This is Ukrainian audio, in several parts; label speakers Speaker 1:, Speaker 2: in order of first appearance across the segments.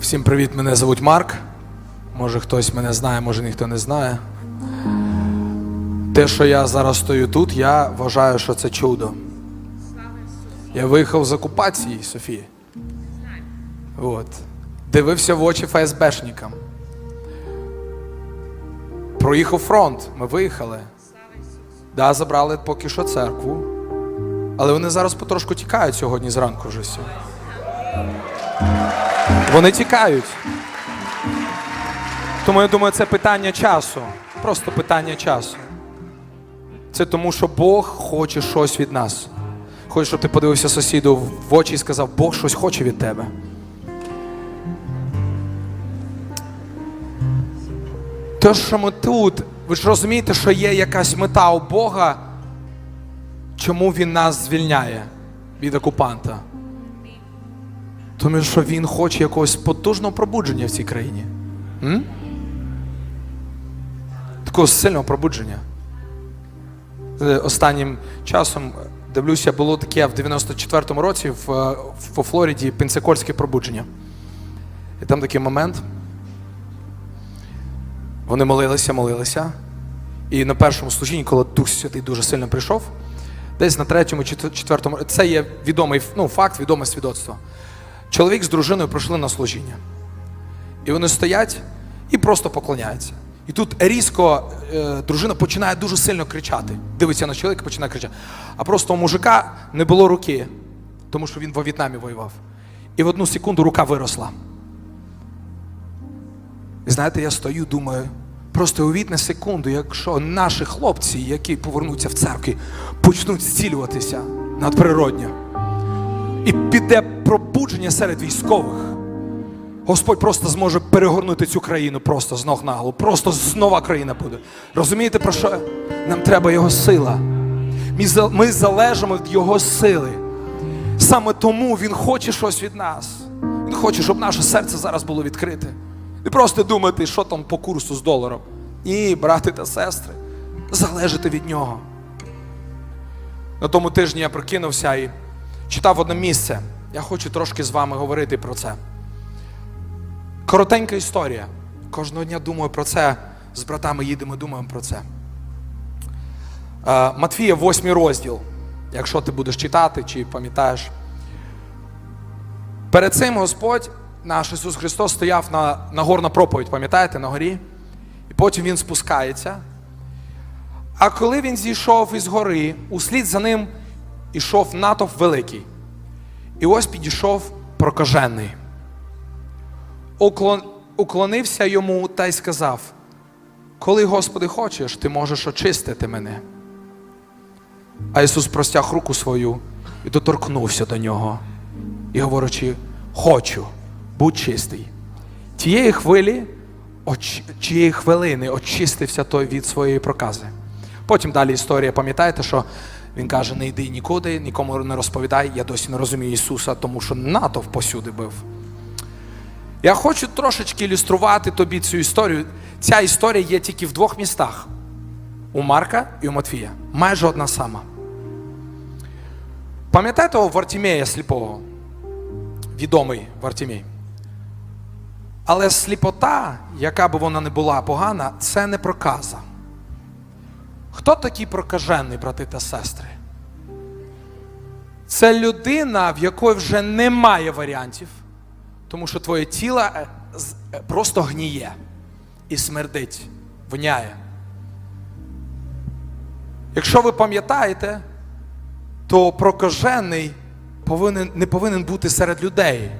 Speaker 1: Всім привіт, мене звуть Марк. Може хтось мене знає, може ніхто не знає. Те, що я зараз стою тут, я вважаю, що це чудо. Я виїхав з окупації, Софії. От. Дивився в очі ФСБшникам. Проїхав фронт, ми виїхали. Да, забрали поки що церкву. Але вони зараз потрошку тікають сьогодні зранку вже всі. Вони тікають. Тому я думаю, це питання часу. Просто питання часу. Це тому, що Бог хоче щось від нас. Хоче, щоб ти подивився сусіду в очі і сказав, Бог щось хоче від тебе. Те, що ми тут, ви ж розумієте, що є якась мета у Бога, чому Він нас звільняє від окупанта? Тому що він хоче якогось потужного пробудження в цій країні. М? Такого сильного пробудження. Е, Останнім часом е, дивлюся, було таке в 94-му році в, е, в Флориді пенсакольське пробудження. І там такий момент. Вони молилися, молилися. І на першому служінні, коли Дух Святий дуже сильно прийшов, десь на третьому четвертому, це є відомий ну, факт, відоме свідоцтво. Чоловік з дружиною прийшли на служіння. І вони стоять і просто поклоняються. І тут різко е, дружина починає дуже сильно кричати. Дивиться на чоловіка, починає кричати. А просто у мужика не було руки, тому що він во В'єтнамі воював. І в одну секунду рука виросла. І знаєте, я стою, думаю, просто уявіть на секунду, якщо наші хлопці, які повернуться в церкві, почнуть зцілюватися надприродньо. І піде пробудження серед військових. Господь просто зможе перегорнути цю країну просто з ног на голову. Просто знова країна буде. Розумієте, про що? Нам треба Його сила. Ми залежимо від Його сили. Саме тому Він хоче щось від нас. Він хоче, щоб наше серце зараз було відкрите. Не просто думати, що там по курсу з доларом. Ні, брати та сестри, залежати від нього. На тому тижні я прокинувся і читав одне місце. Я хочу трошки з вами говорити про це. Коротенька історія. Кожного дня думаю про це. З братами їдемо, думаємо про це. Е, Матфія, восьмий розділ. Якщо ти будеш читати чи пам'ятаєш. Перед цим Господь, наш Ісус Христос, стояв на, на горна проповідь, пам'ятаєте, на горі? І потім Він спускається. А коли він зійшов із гори, услід за ним ішов натовп великий. І ось підійшов прокажений. Уклон- Уклонився йому та й сказав: Коли, Господи, хочеш, ти можеш очистити мене. А Ісус простяг руку свою і доторкнувся до нього, і говорячи, хочу, будь чистий. Тієї хвилі, оч- тієї хвилини очистився той від своєї прокази. Потім далі історія, пам'ятаєте, що він каже: не йди нікуди, нікому не розповідай. Я досі не розумію Ісуса, тому що натовп посюди бив. Я хочу трошечки ілюструвати тобі цю історію. Ця історія є тільки в двох містах: у Марка і у Матфія. Майже одна сама. Пам'ятаєте Вартімея сліпого? Відомий Вартімей. Але сліпота, яка б вона не була погана, це не проказа. Хто такий прокажений, брати та сестри? Це людина, в якої вже немає варіантів, тому що твоє тіло е, е, просто гніє і смердить, воняє. Якщо ви пам'ятаєте, то прокажений повинен, не повинен бути серед людей.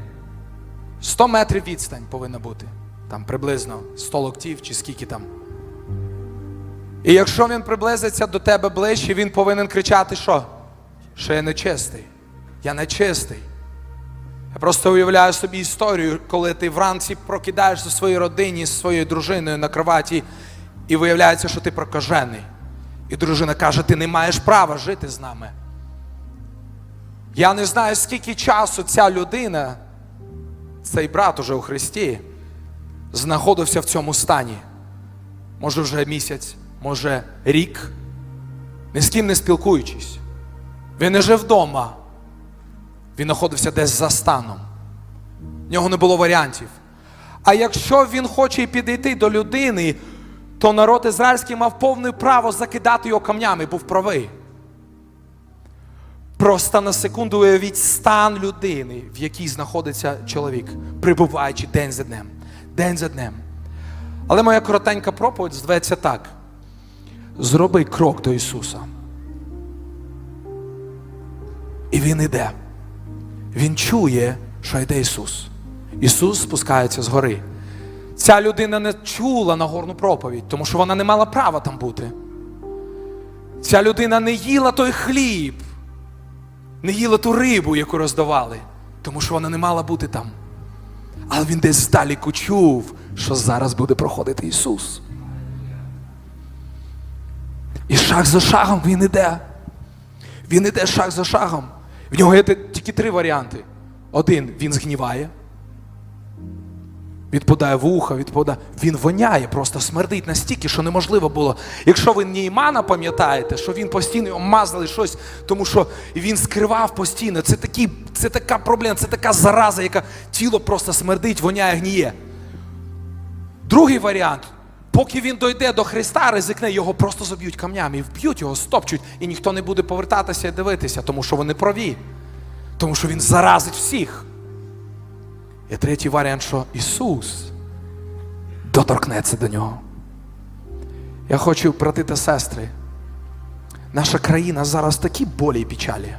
Speaker 1: 100 метрів відстань повинна бути. Там приблизно 100 локтів чи скільки там. І якщо він приблизиться до тебе ближче, він повинен кричати, що? Що я нечистий. Я нечистий. Я просто уявляю собі історію, коли ти вранці прокидаєшся в своїй родині з своєю дружиною на кроваті, і виявляється, що ти прокажений. І дружина каже: ти не маєш права жити з нами. Я не знаю, скільки часу ця людина, цей брат уже у Христі, знаходився в цьому стані. Може, вже місяць, може, рік, ні з ким не спілкуючись. Він не жив вдома. Він знаходився десь за станом. В нього не було варіантів. А якщо він хоче підійти до людини, то народ ізраїльський мав повне право закидати його камнями, був правий. Просто на секунду уявіть стан людини, в якій знаходиться чоловік, прибуваючи день за днем. День за днем. Але моя коротенька проповідь зветься так: зроби крок до Ісуса. І Він іде. Він чує, що йде Ісус. Ісус спускається з гори. Ця людина не чула нагорну проповідь, тому що вона не мала права там бути. Ця людина не їла той хліб, не їла ту рибу, яку роздавали, тому що вона не мала бути там. Але він десь здалеку чув, що зараз буде проходити Ісус. І шаг за шагом він іде. Він іде шаг за шагом. В нього є тільки три варіанти. Один він згніває, відпадає вуха, відпадає. Він воняє, просто смердить настільки, що неможливо було. Якщо ви Неймана пам'ятаєте, що він постійно його мазали щось, тому що він скривав постійно. Це, такі, це така проблема, це така зараза, яка тіло просто смердить, воняє, гніє. Другий варіант. Поки він дойде до Христа, ризикне, його просто заб'ють камнями вб'ють його, стопчуть, і ніхто не буде повертатися і дивитися, тому що вони праві. Тому що він заразить всіх. І третій варіант, що Ісус доторкнеться до нього. Я хочу, брати та сестри, наша країна зараз в такій болі і печалі,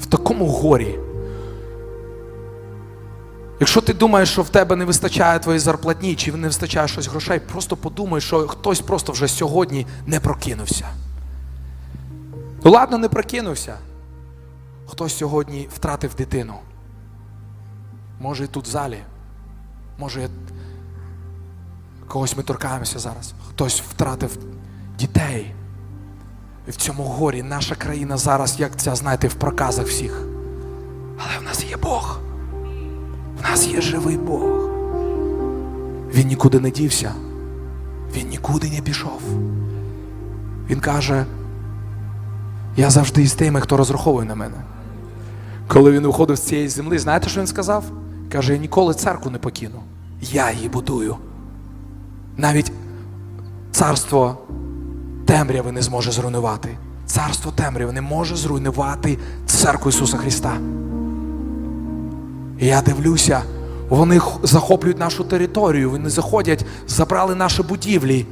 Speaker 1: в такому горі. Якщо ти думаєш, що в тебе не вистачає твоєї зарплатні, чи не вистачає щось грошей, просто подумай, що хтось просто вже сьогодні не прокинувся. Ну ладно, не прокинувся. Хтось сьогодні втратив дитину. Може і тут в залі. Може, когось ми торкаємося зараз. Хтось втратив дітей. І в цьому горі наша країна зараз, як ця, знаєте, в проказах всіх. Але в нас є Бог. В нас є живий Бог. Він нікуди не дівся. Він нікуди не пішов. Він каже: я завжди із тими, хто розраховує на мене. Коли він виходив з цієї землі, знаєте, що він сказав? Каже, я ніколи церкву не покину. Я її будую. Навіть царство темряви не зможе зруйнувати. Царство темряви не може зруйнувати церкву Ісуса Христа. І я дивлюся, вони захоплюють нашу територію, вони заходять, забрали наші будівлі,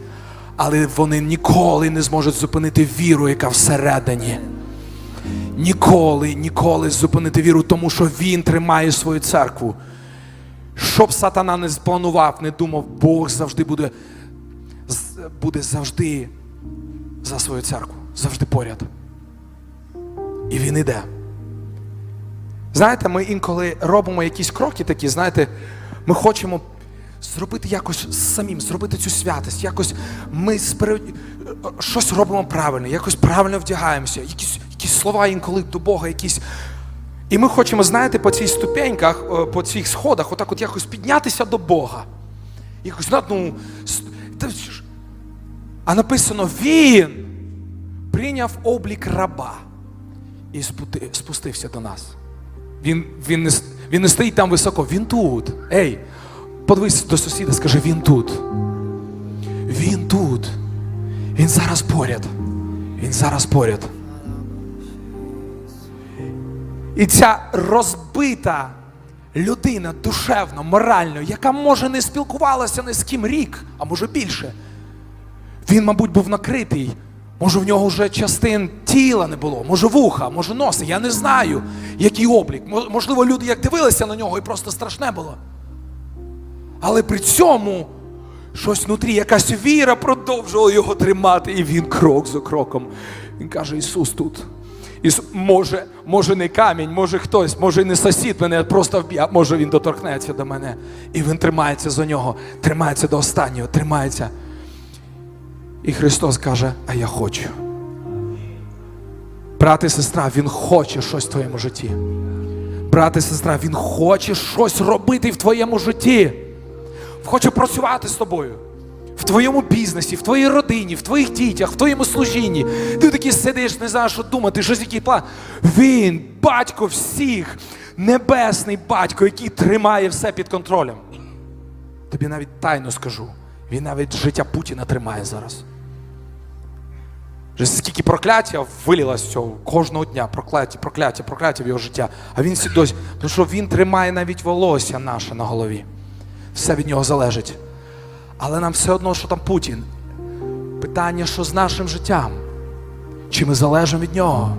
Speaker 1: але вони ніколи не зможуть зупинити віру, яка всередині. Ніколи, ніколи зупинити віру, тому що він тримає свою церкву. Щоб сатана не спланував, не думав, Бог завжди буде, буде завжди за свою церкву, завжди поряд. І він іде. Знаєте, ми інколи робимо якісь кроки такі, знаєте, ми хочемо зробити якось самим, зробити цю святість, якось ми спере... щось робимо правильно, якось правильно вдягаємося, якісь, якісь слова інколи до Бога, якісь. І ми хочемо, знаєте, по цих ступеньках, е, по цих сходах, отак от якось піднятися до Бога. Якось, ну, що ж? а написано, він прийняв облік раба і спустився до нас. Він, він, не, він не стоїть там високо, він тут. Ей, подивись до сусіда, скажи, він тут. Він тут. Він зараз поряд. Він зараз поряд. І ця розбита людина душевно, морально, яка може не спілкувалася ні з ким рік, а може більше. Він, мабуть, був накритий. Може, в нього вже частин тіла не було, може вуха, може носа. Я не знаю, який облік. Можливо, люди як дивилися на нього і просто страшне було. Але при цьому щось внутрі, якась віра продовжувала його тримати, і він крок за кроком. Він каже: Ісус тут. Ісус, може, може не камінь, може хтось, може не сусід мене просто вб'є, може він доторкнеться до мене. І він тримається за нього, тримається до останнього, тримається. І Христос каже, а я хочу. Брат і сестра, Він хоче щось в твоєму житті. Брат і сестра, Він хоче щось робити в твоєму житті. Хоче працювати з тобою. В твоєму бізнесі, в твоїй родині, в твоїх дітях, в твоєму служінні. Ти такий сидиш, не знаєш, що думати, щось який план. Він, батько всіх, небесний батько, який тримає все під контролем. тобі навіть тайну скажу. Він навіть життя Путіна тримає зараз. Вже скільки прокляття вилілось з цього кожного дня, прокляття, прокляття, прокляття в його життя. А він досі, тому що він тримає навіть волосся наше на голові. Все від нього залежить. Але нам все одно, що там Путін. Питання, що з нашим життям? Чи ми залежимо від нього?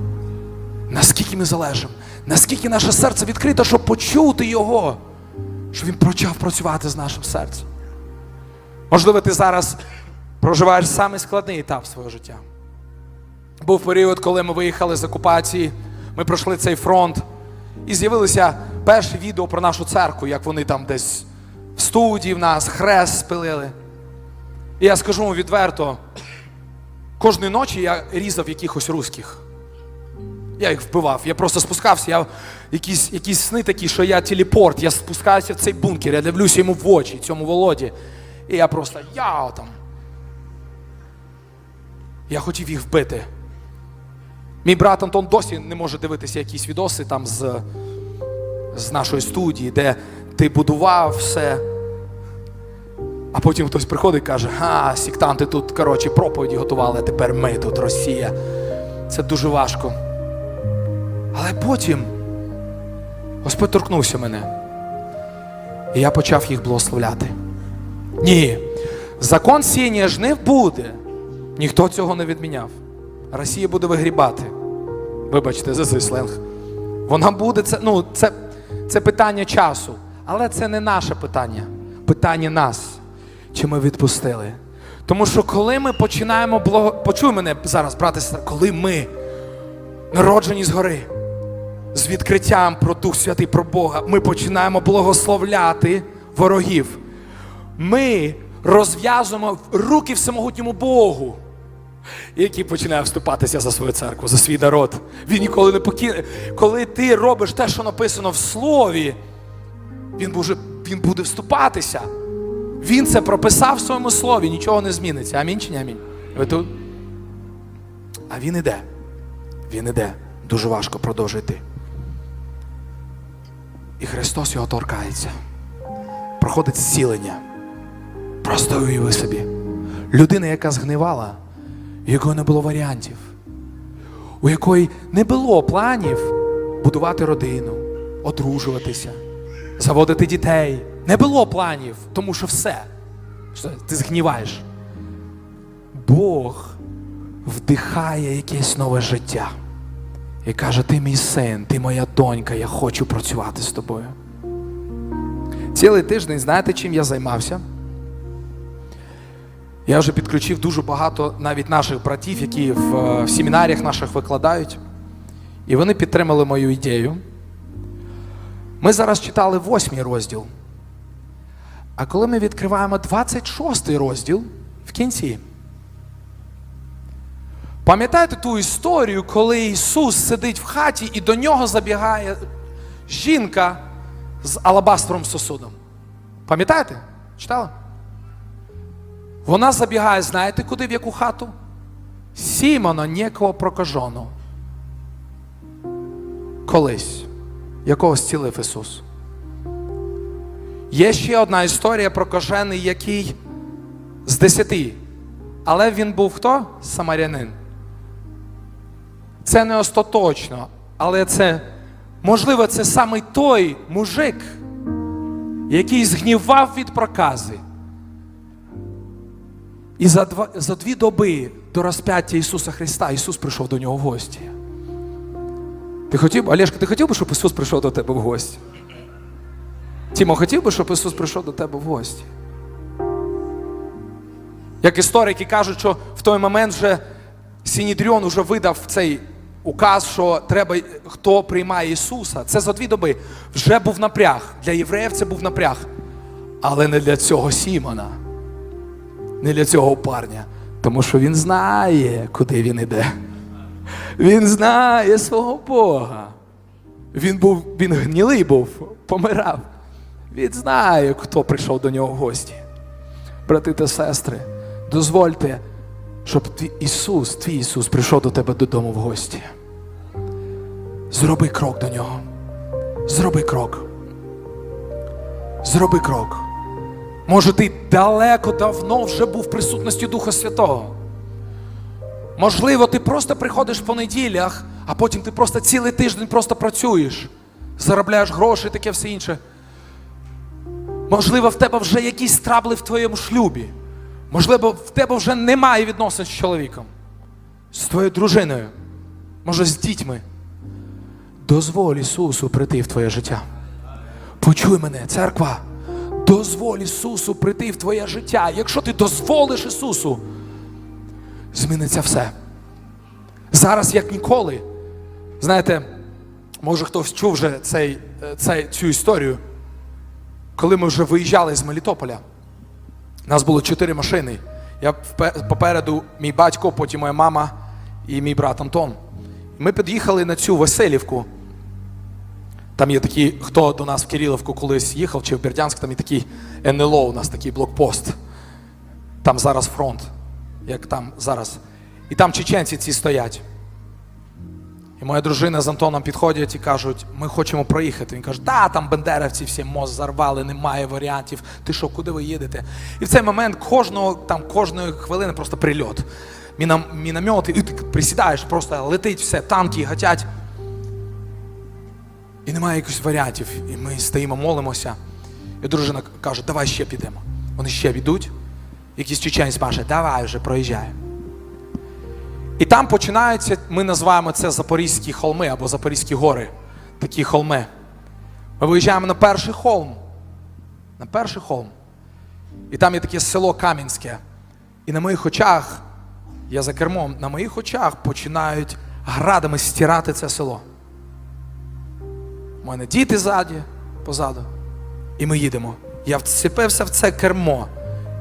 Speaker 1: Наскільки ми залежимо? Наскільки наше серце відкрите, щоб почути його, щоб він почав працювати з нашим серцем? Можливо, ти зараз проживаєш самий складний етап свого життя. Був період, коли ми виїхали з окупації, ми пройшли цей фронт, і з'явилися перші відео про нашу церкву, як вони там десь в студії в нас хрест спилили. І я скажу вам відверто, кожної ночі я різав якихось русських. Я їх вбивав. Я просто спускався, я якісь, якісь сни такі, що я телепорт, я спускаюся в цей бункер, я дивлюся йому в очі, цьому Володі. І я просто я там. Я хотів їх вбити. Мій брат Антон досі не може дивитися якісь відоси там з, з нашої студії, де ти будував все. А потім хтось приходить і каже, а, сектанти тут, коротше, проповіді готували, а тепер ми тут, Росія. Це дуже важко. Але потім Господь торкнувся мене. І я почав їх благословляти. Ні, закон сіння жнив буде. Ніхто цього не відміняв. Росія буде вигрібати. Вибачте, за цей сленг. Вона буде, це, ну, це, це питання часу. Але це не наше питання. Питання нас. Чи ми відпустили? Тому що коли ми починаємо благо... Почуй мене зараз, брате, і сестра, коли ми народжені згори, з відкриттям про Дух Святий, про Бога, ми починаємо благословляти ворогів. Ми розв'язуємо руки всемогутньому Богу, який починає вступатися за свою церкву, за свій народ. Він ніколи не покине. Коли ти робиш те, що написано в слові, він буде, він буде вступатися. Він це прописав в своєму слові, нічого не зміниться. Амінь чи не амінь? Ви тут? А він іде. Він іде. Дуже важко продовжує йти. І Христос його торкається. Проходить зцілення. Просто уяви собі. Людина, яка згнивала, у якої не було варіантів, у якої не було планів будувати родину, одружуватися, заводити дітей. Не було планів, тому що все. Що ти згніваєш. Бог вдихає якесь нове життя. І каже: Ти мій син, ти моя донька, я хочу працювати з тобою. Цілий тиждень, знаєте, чим я займався? Я вже підключив дуже багато навіть наших братів, які в, е, в семінаріях наших викладають. І вони підтримали мою ідею. Ми зараз читали восьмий розділ. А коли ми відкриваємо 26 розділ в кінці, пам'ятаєте ту історію, коли Ісус сидить в хаті і до нього забігає жінка з алабастровим сосудом? Пам'ятаєте? Читали? Вона забігає, знаєте, куди в яку хату? Сімона, некого прокаженого. Колись, якого зцілив Ісус. Є ще одна історія про кожений, який з десяти. Але він був хто? Самарянин. Це не остаточно, але це, можливо, це саме той мужик, який згнівав від прокази. І за, два, за дві доби до розп'яття Ісуса Христа Ісус прийшов до нього в гості. Ти хотів, Олешка, ти хотів би, щоб Ісус прийшов до тебе в гості? Тімо, хотів би, щоб Ісус прийшов до тебе в гості. Як історики кажуть, що в той момент вже Сінідріон вже видав цей указ, що треба, хто приймає Ісуса. Це за дві доби. Вже був напряг. Для євреїв це був напряг. Але не для цього Сімона, не для цього парня. Тому що він знає, куди він іде. Він знає свого Бога. Він був, він гнілий був, помирав. Він знає, хто прийшов до нього в гості. Брати та сестри, дозвольте, щоб твій Ісус, твій Ісус прийшов до тебе додому в гості. Зроби крок до нього. Зроби крок. Зроби крок. Може, ти далеко давно вже був в присутності Духа Святого. Можливо, ти просто приходиш в понеділях, а потім ти просто цілий тиждень просто працюєш, заробляєш гроші і таке все інше. Можливо, в тебе вже якісь трабли в твоєму шлюбі. Можливо, в тебе вже немає відносин з чоловіком, з твоєю дружиною, може, з дітьми. Дозволь Ісусу прийти в твоє життя. Почуй мене, церква. Дозволь Ісусу прийти в твоє життя. Якщо ти дозволиш Ісусу, зміниться все. Зараз, як ніколи. Знаєте, може хтось чув вже цей, е, цей, цю історію, коли ми вже виїжджали з Мелітополя. Нас було чотири машини. Я попереду мій батько, потім моя мама і мій брат Антон. Ми під'їхали на цю Веселівку. Там є такі, хто до нас в Кирилівку колись їхав, чи в Бердянськ, там є такий НЛО, у нас такий блокпост. Там зараз фронт, як там зараз. І там чеченці ці стоять. І моя дружина з Антоном підходять і кажуть, ми хочемо проїхати. Він каже, та там бендерівці всі мост зарвали, немає варіантів. Ти що, куди ви їдете? І в цей момент кожного, там, кожної хвилини просто прильот. Міномет, і ти присідаєш, просто летить все, танки гатять. І немає якихось варіантів. І ми стоїмо, молимося. І дружина каже, давай ще підемо. Вони ще йдуть. Якийсь чеченець маше, давай вже проїжджай. І там починаються, ми називаємо це Запорізькі холми або Запорізькі гори. Такі холми. Ми виїжджаємо на перший холм. На перший холм. І там є таке село Кам'янське. І на моїх очах, я за кермом, на моїх очах починають градами стирати це село. У мене діти ззаді, позаду. І ми їдемо. Я вцепився в це кермо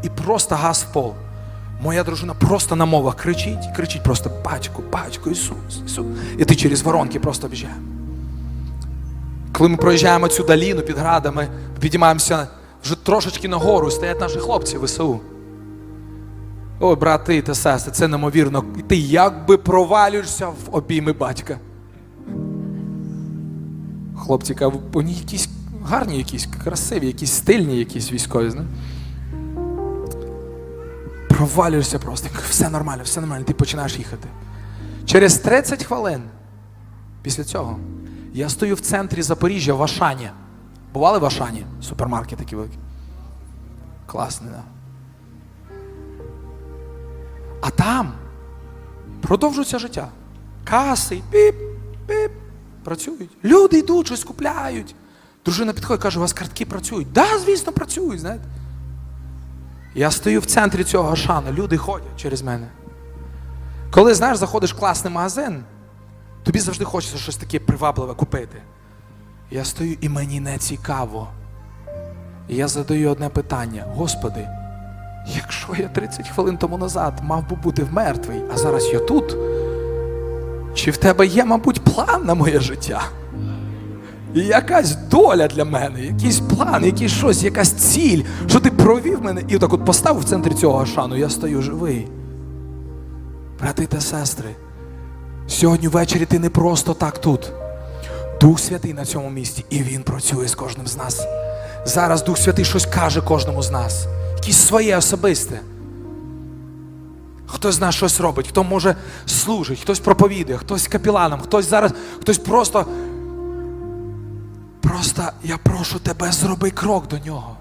Speaker 1: і просто газ в пол. Моя дружина просто на мовах кричить, кричить просто пачку, пачку, Ісус, Ісус. І ти через воронки просто біжаєш. Коли ми проїжджаємо цю доліну під градами, підіймаємося вже трошечки нагору, стоять наші хлопці ВСУ. Ой, брати та сестри, це неймовірно. І ти якби провалюєшся в обійми батька. Хлопці кажуть, вони якісь гарні, якісь красиві, якісь стильні, якісь військові. Знаєш? Провалюєшся просто. Все нормально, все нормально, ти починаєш їхати. Через 30 хвилин після цього я стою в центрі Запоріжжя в Ашані. Бували в Ашані? Супермаркет такі великі. Класний, да. А там продовжується життя. Каси, піп, піп, працюють. Люди йдуть, щось купляють. Дружина підходить, каже, у вас картки працюють. Да, звісно, працюють, знаєте. Я стою в центрі цього Ашану, люди ходять через мене. Коли, знаєш, заходиш в класний магазин, тобі завжди хочеться щось таке привабливе купити. Я стою і мені не цікаво. І я задаю одне питання: Господи, якщо я 30 хвилин тому назад мав би бути мертвий, а зараз я тут, чи в тебе є, мабуть, план на моє життя? І якась доля для мене, якийсь план, якийсь щось, якась ціль, що ти провів мене і так от поставив в центрі цього Ашану, я стою живий. Брати та сестри, сьогодні ввечері ти не просто так тут. Дух Святий на цьому місці, і Він працює з кожним з нас. Зараз Дух Святий щось каже кожному з нас, якесь своє особисте. Хтось з нас щось робить, хто може служить, хтось проповідує, хтось капіланом, хтось зараз, хтось просто. Просто я прошу тебе, зроби крок до нього.